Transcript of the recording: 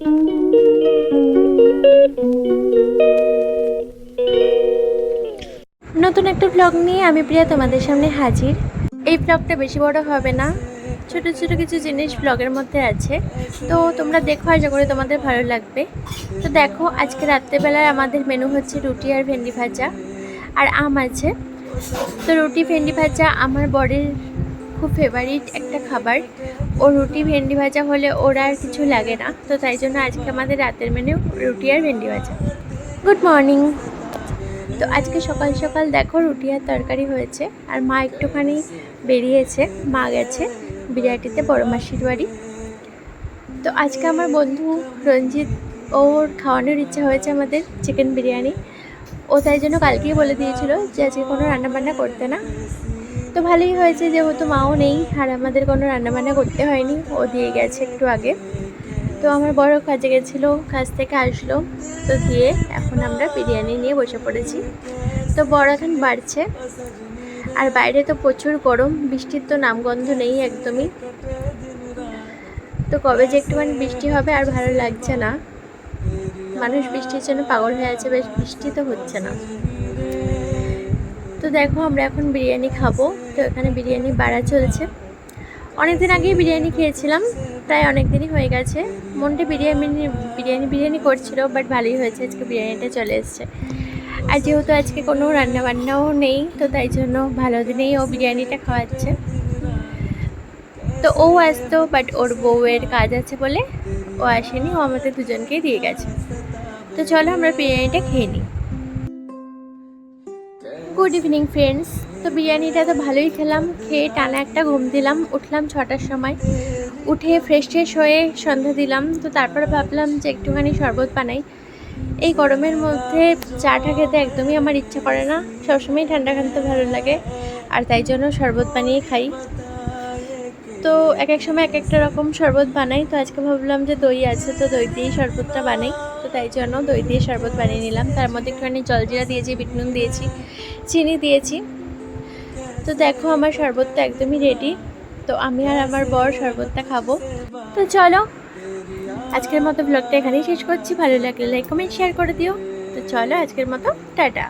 নতুন একটা ব্লগ নিয়ে আমি প্রিয়া তোমাদের সামনে হাজির। এই ব্লগটা বেশি বড় হবে না। ছোট ছোট কিছু জিনিস ব্লগের মধ্যে আছে। তো তোমরা দেখো, আশা করি তোমাদের ভালো লাগবে। তো দেখো, আজকে রাত্রেবেলায় আমাদের মেনু হচ্ছে রুটি আর ভেন্ডি ভাজা। আর আম আছে। তো রুটি, ভেন্ডি ভাজা আমার বরের খুব ফেভারিট একটা খাবার। ও রুটি, ভেন্ডি ভাজা হলে ওর আর কিছু লাগে না। তো তাই জন্য আজকে আমাদের রাতের মেনু রুটি আর ভেন্ডি ভাজা। গুড মর্নিং তো আজকে সকাল সকাল দেখো রুটি আর তরকারি হয়েছে। আর মা একটুখানি বেরিয়েছে, মা গেছে বিরিয়ানিতে বড় মাসির বাড়ি। তো আজকে আমার বন্ধু রঞ্জিত, ওর খাওয়ানোর ইচ্ছা হয়েছে আমাদের চিকেন বিরিয়ানি। ও তাই জন্য কালকেই বলে দিয়েছিল যে আজকে কোনো রান্নাবান্না করতে না। তো ভালোই হয়েছে যেহেতু মাও নেই, আর আমাদের কোনো রান্নাবান্না করতে হয়নি, ও দিয়ে গেছে একটু আগে। তো আমার বড় কাজে গেছিল, কাজ থেকে আসলো, তো দিয়ে এখন আমরা বিরিয়ানি নিয়ে বসে পড়েছি। তো বড় এখন বাড়ছে, আর বাইরে তো প্রচুর গরম, বৃষ্টির তো নামগন্ধ নেই একদমই। তো কবে যে একটুখানি বৃষ্টি হবে আর ভালো লাগছে না। মানুষ বৃষ্টির জন্য পাগল হয়ে আছে, বেশ বৃষ্টি তো হচ্ছে না। তো দেখো, আমরা এখন বিরিয়ানি খাব। তো এখানে বিরিয়ানি বাড়া চলছে। অনেকদিন আগেই বিরিয়ানি খেয়েছিলাম, প্রায় অনেক দিনই হয়ে গেছে। মনটা বিরিয়ানি বিরিয়ানি বিরিয়ানি করছিল বাট ভালোই হয়েছে। আজকে বিরিয়ানিটা চলে এসছে। আর যেহেতু আজকে কোনো রান্নাবান্নাও নেই, তো তাই জন্য ভালো দিনেই ও বিরিয়ানিটা খাওয়াচ্ছে। তো ও আসতো বাট ওর বউয়ের কাজ আছে বলে ও আসেনি, ও আমাদের দুজনকেই দিয়ে গেছে। তো চলো আমরা বিরিয়ানিটা খেয়ে নিই। Good evening, friends. তো বিরিয়ানিটা তো ভালোই খেলাম, খেয়ে টানা একটা ঘুম দিলাম, উঠলাম ছটার সময়। উঠে ফ্রেশ ট্রেশ হয়ে সন্ধ্যা দিলাম, তো তারপরে ভাবলাম যে একটুখানি শরবত বানাই। এই গরমের মধ্যে চাটা খেতে একদমই আমার ইচ্ছা করে না সবসময় ঠান্ডা খেতে ভালো লাগে, আর তাই জন্য শরবত বানিয়ে খাই। তো এক এক সময় এক একটা রকম শরবত বানাই, তো আজকে ভাবলাম যে দই আছে, তো দই দিয়েই শরবতটা বানাই। তো তাই জন্য দই দিয়ে শরবত বানিয়ে নিলাম। তার মধ্যে একটুখানি জলজিরা দিয়েছি, বিটনুন দিয়েছি, চিনি দিয়েছি। তো দেখো আমার শরবতটা একদমই রেডি তো আমি আর আমার বর শরবতটা খাব। তো চলো, আজকের মতো ব্লগটা এখানেই শেষ করছি। ভালো লাগলে লাইক কমেন্ট শেয়ার করে দিও। তো চলো, আজকের মতো টাটা।